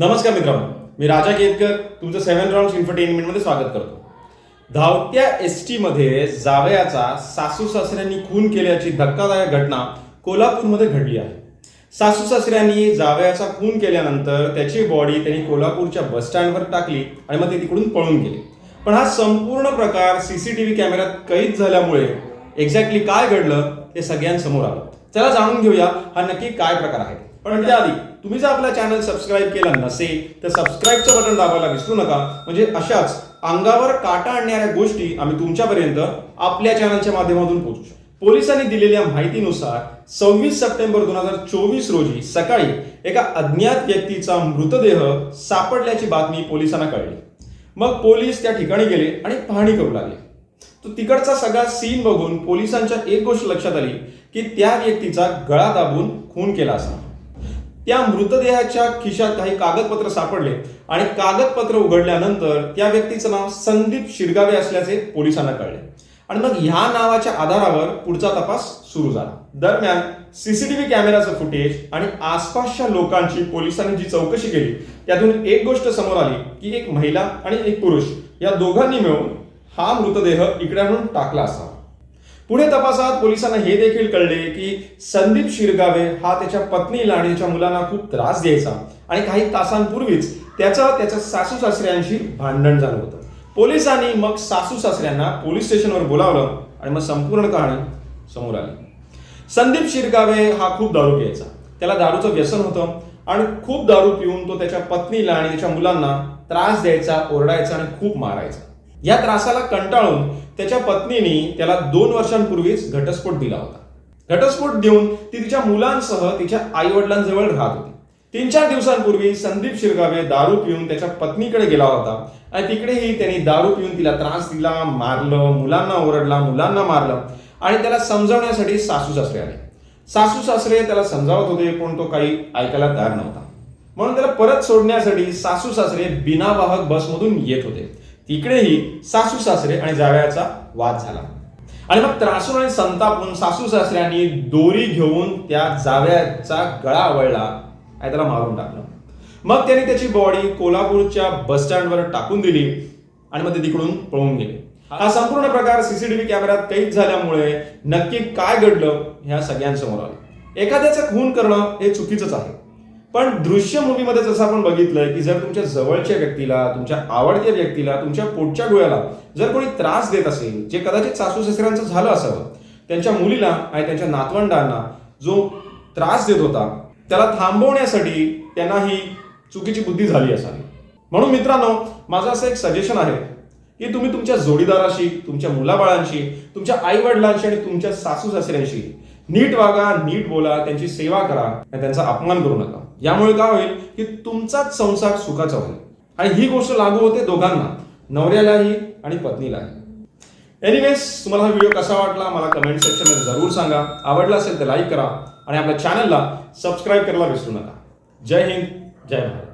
नमस्कार मित्रांनो मी राजा केतकर तुमचं सेव्हन राऊंड इन्फरटेनमेंटमध्ये स्वागत करतो. धावत्या एस टीमध्ये जावयाचा सासू सासऱ्यांनी खून केल्याची धक्कादायक घटना कोल्हापूरमध्ये घडली आहे. सासू सासऱ्यांनी जावयाचा खून केल्यानंतर त्याची बॉडी त्यांनी कोल्हापूरच्या बस स्टँडवर टाकली आणि मग ते तिकडून पळून गेले. पण हा संपूर्ण प्रकार सीसीटीव्ही कॅमेऱ्यात कैद झाल्यामुळे एक्झॅक्टली काय घडलं हे सगळ्यांसमोर आलं. चला जाणून घेऊया हा नक्की काय प्रकार आहे. पण त्याआधी तुम्ही जर आपला चॅनल सबस्क्राईब केला नसेल तर सबस्क्राईबचं बटन दाबायला विसरू नका. म्हणजे अशाच अंगावर काटा आणणाऱ्या गोष्टी आम्ही तुमच्यापर्यंत आपल्या चॅनलच्या माध्यमातून पोहोचू शकतो. पोलिसांनी दिलेल्या माहितीनुसार सव्वीस सप्टेंबर दोन हजार चोवीस रोजी सकाळी एका अज्ञात व्यक्तीचा मृतदेह सापडल्याची बातमी पोलिसांना कळली. मग पोलीस त्या ठिकाणी गेले आणि पाहणी करू लागले. तो तिकडचा सगळा सीन बघून पोलिसांच्या एक गोष्ट लक्षात आली की त्या व्यक्तीचा गळा दाबून खून केला असा त्या मृतदेहाच्या खिशात काही कागदपत्र सापडले आणि कागदपत्र उघडल्यानंतर त्या व्यक्तीचं नाव संदीप शिरगावे असल्याचे पोलिसांना कळले. आणि मग ह्या नावाच्या आधारावर पुढचा तपास सुरू झाला. दरम्यान सीसीटीव्ही कॅमेराचं फुटेज आणि आसपासच्या लोकांची पोलिसांनी जी चौकशी केली त्यातून एक गोष्ट समोर आली की एक महिला आणि एक पुरुष या दोघांनी मिळून हा मृतदेह इकडे टाकला असावा. पुढे तपासात पोलिसांना हे देखील कळले की संदीप शिरगावे हा त्याच्या पत्नीला आणि त्याच्या मुलांना खूप त्रास द्यायचा आणि काही तासांपूर्वीच त्याचं त्याच्या सासू सासऱ्यांशी भांडण झालं होतं. पोलिसांनी मग सासू सासऱ्यांना पोलीस स्टेशनवर बोलावलं आणि मग संपूर्ण कहाणी समोर आली. संदीप शिरगावे हा खूप दारू प्यायचा. त्याला दारूचं व्यसन होतं आणि खूप दारू पिऊन तो त्याच्या पत्नीला आणि त्याच्या मुलांना त्रास द्यायचा ओरडायचा आणि खूप मारायचा. या त्रासाला कंटाळून त्याच्या पत्नीने त्याला दोन वर्षांपूर्वीच घटस्फोट दिला होता. घटस्फोट देऊन ती तिच्या मुलांसह तिच्या आई वडिलांजवळ राहत होती. तीन चार दिवसांपूर्वी संदीप शिरगावे दारू पिऊन त्याच्या पत्नीकडे गेला होता आणि तिकडेही त्यांनी दारू पिऊन तिला त्रास दिला मारलं मुलांना ओरडला मुलांना मारलं आणि त्याला समजावण्यासाठी सासू सासरे आले. सासू सासरे त्याला समजावत होते पण तो काही ऐकायला तयार नव्हता. म्हणून त्याला परत सोडण्यासाठी सासू सासरे बिनावाहक बसमधून येत होते. तिकडेही सासू सासरे आणि जावयाचा वाद झाला. आणि मग त्रासून आणि संतापून सासू सासऱ्यांनी दोरी घेऊन त्या जावयाचा गळा आवळला आणि त्याला मारून टाकलं. मग त्याने त्याची बॉडी कोल्हापूरच्या बस स्टँडवर टाकून दिली आणि मग ते तिकडून पळून गेले. हा संपूर्ण प्रकार सीसीटीव्ही कॅमेऱ्यात कैद झाल्यामुळे नक्की काय घडलं ह्या सगळ्यांसमोर आलं. एखाद्याचं खून करणं हे चुकीचंच आहे. पण दृश्य मूवीमध्ये जसं आपण बघितलंय की जर तुमच्या जवळच्या व्यक्तीला तुमच्या आवडत्या व्यक्तीला तुमच्या पोटच्या गोळ्याला जर कोणी त्रास देत असेल जे कदाचित सासू सासऱ्यांचं झालं असावं त्यांच्या मुलीला आणि त्यांच्या नातवंडांना जो त्रास देत होता त्याला थांबवण्यासाठी त्यांना ही चुकीची बुद्धी झाली असावी. म्हणून मित्रांनो माझं असं एक सजेशन आहे की तुम्ही तुमच्या जोडीदाराशी तुमच्या मुलाबाळांशी तुमच्या आई वडिलांशी आणि तुमच्या सासू सासऱ्यांशी नीट वागा नीट बोला त्यांची सेवा करा आणि त्यांचा अपमान करू नका. यामुळे काय होईल की तुमचाच संसार सुखाचा होईल. आणि ही गोष्ट लागू होते दोघांना नवऱ्यालाही आणि पत्नीलाही. एनिवेज तुम्हाला हा व्हिडिओ कसा वाटला मला कमेंट सेक्शनमध्ये जरूर सांगा. आवडला असेल तर लाईक करा आणि आपल्या चॅनलला सबस्क्राईब करायला विसरू नका. जय हिंद जय भारत.